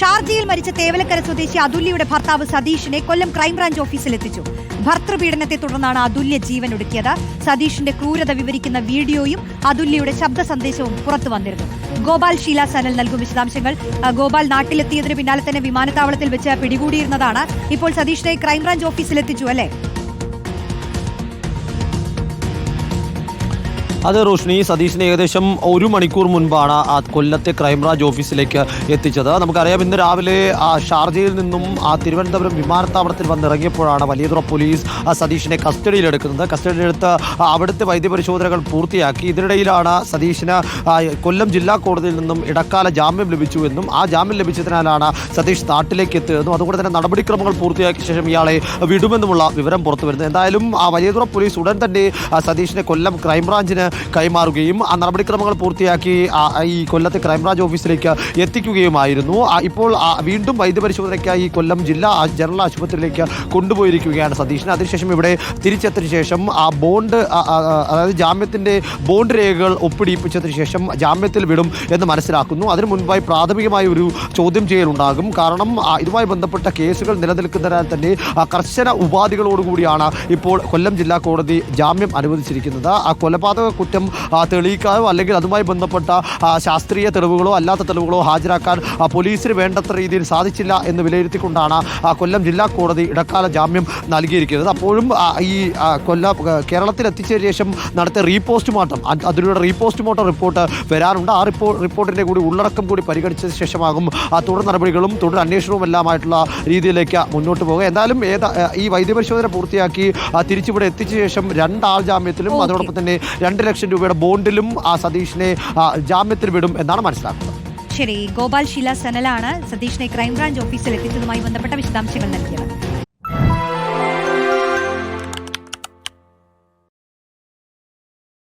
ഷാർജയിൽ മരിച്ച തേവലക്കര സ്വദേശി അതുല്യയുടെ ഭർത്താവ് സതീഷിനെ കൊല്ലം ക്രൈംബ്രാഞ്ച് ഓഫീസിലെത്തിച്ചു. ഭർത്തൃപീഡനത്തെ തുടർന്നാണ് അതുല്യ ജീവൻ ഒടുക്കിയത് സതീഷിന്റെ ക്രൂരത വിവരിക്കുന്ന വീഡിയോയും അതുല്യയുടെ ശബ്ദ സന്ദേശവും പുറത്തു വന്നിരുന്നു. ഗോപാൽ ഷീല സനൽ നൽകും വിശദാംശങ്ങൾ. ഗോപാൽ നാട്ടിലെത്തിയതിന് പിന്നാലെ തന്നെ വിമാനത്താവളത്തിൽ വെച്ച് പിടികൂടിയിരുന്നതാണ്. ഇപ്പോൾ സതീഷിനെ ക്രൈംബ്രാഞ്ച് ഓഫീസിലെത്തിച്ചു അല്ലേ? അത് റോഷ്നി സതീഷിന് ഏകദേശം ഒരു മണിക്കൂർ മുൻപാണ് ആ കൊല്ലത്തെ ക്രൈംബ്രാഞ്ച് ഓഫീസിലേക്ക് എത്തിച്ചത്. നമുക്കറിയാം ഇന്ന് രാവിലെ ഷാർജയിൽ നിന്നും ആ തിരുവനന്തപുരം വിമാനത്താവളത്തിൽ വന്നിറങ്ങിയപ്പോഴാണ് വലിയതുറ പോലീസ് ആ സതീഷിനെ കസ്റ്റഡിയിലെടുക്കുന്നത്. കസ്റ്റഡിയിലെടുത്ത് അവിടുത്തെ വൈദ്യപരിശോധനകൾ പൂർത്തിയാക്കി. ഇതിനിടയിലാണ് സതീഷിന് കൊല്ലം ജില്ലാ കോടതിയിൽ നിന്നും ഇടക്കാല ജാമ്യം ലഭിച്ചു എന്നും ആ ജാമ്യം ലഭിച്ചതിനാലാണ് സതീഷ് നാട്ടിലേക്ക് എത്തിയതെന്നും അതുകൊണ്ട് തന്നെ നടപടിക്രമങ്ങൾ പൂർത്തിയാക്കിയ ശേഷം ഇയാളെ വിടുമെന്നുമുള്ള വിവരം പുറത്തു വരുന്നത് എന്തായാലും ആ വലിയതുറ പോലീസ് ഉടൻ തന്നെ സതീഷിനെ കൊല്ലം ക്രൈംബ്രാഞ്ചിന് കൈമാറുകയും ആ നടപടിക്രമങ്ങൾ പൂർത്തിയാക്കി ഈ കൊല്ലത്തെ ക്രൈംബ്രാഞ്ച് ഓഫീസിലേക്ക് എത്തിക്കുകയുമായിരുന്നു. ഇപ്പോൾ വീണ്ടും വൈദ്യപരിശോധനയ്ക്കായി കൊല്ലം ജില്ലാ ജനറൽ ആശുപത്രിയിലേക്ക് കൊണ്ടുപോയിരിക്കുകയാണ് സതീഷിനെ അതിനുശേഷം ഇവിടെ തിരിച്ചെത്തിയ ശേഷം ആ ബോണ്ട് അതായത് ജാമ്യത്തിന്റെ ബോണ്ട് രേഖകൾ ഒപ്പിടിപ്പിച്ചതിന് ശേഷം ജാമ്യത്തിൽ വിടും എന്ന് മനസ്സിലാക്കുന്നു. അതിനു മുൻപായി പ്രാഥമികമായ ഒരു ചോദ്യം ചെയ്യലുണ്ടാകും. കാരണം ഇതുമായി ബന്ധപ്പെട്ട കേസുകൾ നിലനിൽക്കുന്നതിനാൽ തന്നെ കർശന ഉപാധികളോടുകൂടിയാണ് ഇപ്പോൾ കൊല്ലം ജില്ലാ കോടതി ജാമ്യം അനുവദിച്ചിരിക്കുന്നത്. ആ കൊലപാതക കുറ്റം തെളിയിക്കാനോ അല്ലെങ്കിൽ അതുമായി ബന്ധപ്പെട്ട ശാസ്ത്രീയ തെളിവുകളോ അല്ലാത്ത തെളിവുകളോ ഹാജരാക്കാൻ പോലീസിന് വേണ്ടത്ര രീതിയിൽ സാധിച്ചില്ല എന്ന് വിലയിരുത്തിക്കൊണ്ടാണ് കൊല്ലം ജില്ലാ കോടതി ഇടക്കാല ജാമ്യം നൽകിയിരിക്കുന്നത്. അപ്പോഴും ഈ കൊല്ല കേരളത്തിൽ എത്തിച്ചതിന് ശേഷം നടത്തിയ റീപോസ്റ്റ്മോർട്ടം അത് അതിലൂടെ റീപോസ്റ്റ്മോർട്ടം റിപ്പോർട്ട് വരാനുണ്ട് ആ റിപ്പോ റിപ്പോർട്ടിന്റെ കൂടി ഉള്ളടക്കം കൂടി പരിഗണിച്ച ശേഷമാകും ആ തുടർ നടപടികളും തുടർ അന്വേഷണവും എല്ലാമായിട്ടുള്ള രീതിയിലേക്ക് മുന്നോട്ട് പോകുക. എന്തായാലും ഏതാ ഈ വൈദ്യപരിശോധന പൂർത്തിയാക്കി തിരിച്ചിവിടെ എത്തിച്ച ശേഷം രണ്ടാൾ ജാമ്യത്തിലും അതോടൊപ്പം തന്നെ രണ്ട് ലക്ഷം രൂപയുടെ ബോണ്ടിലും ആ സതീഷിനെ ജാമ്യത്തിൽ വിടും എന്നാണ് മനസ്സിലാക്കുന്നത്. ശരി ഗോപാൽ ഷീല സനലാണ് സതീഷിനെ ക്രൈംബ്രാഞ്ച് ഓഫീസിൽ എത്തിച്ചതുമായി ബന്ധപ്പെട്ട വിശദാംശങ്ങൾ നൽകിയത്.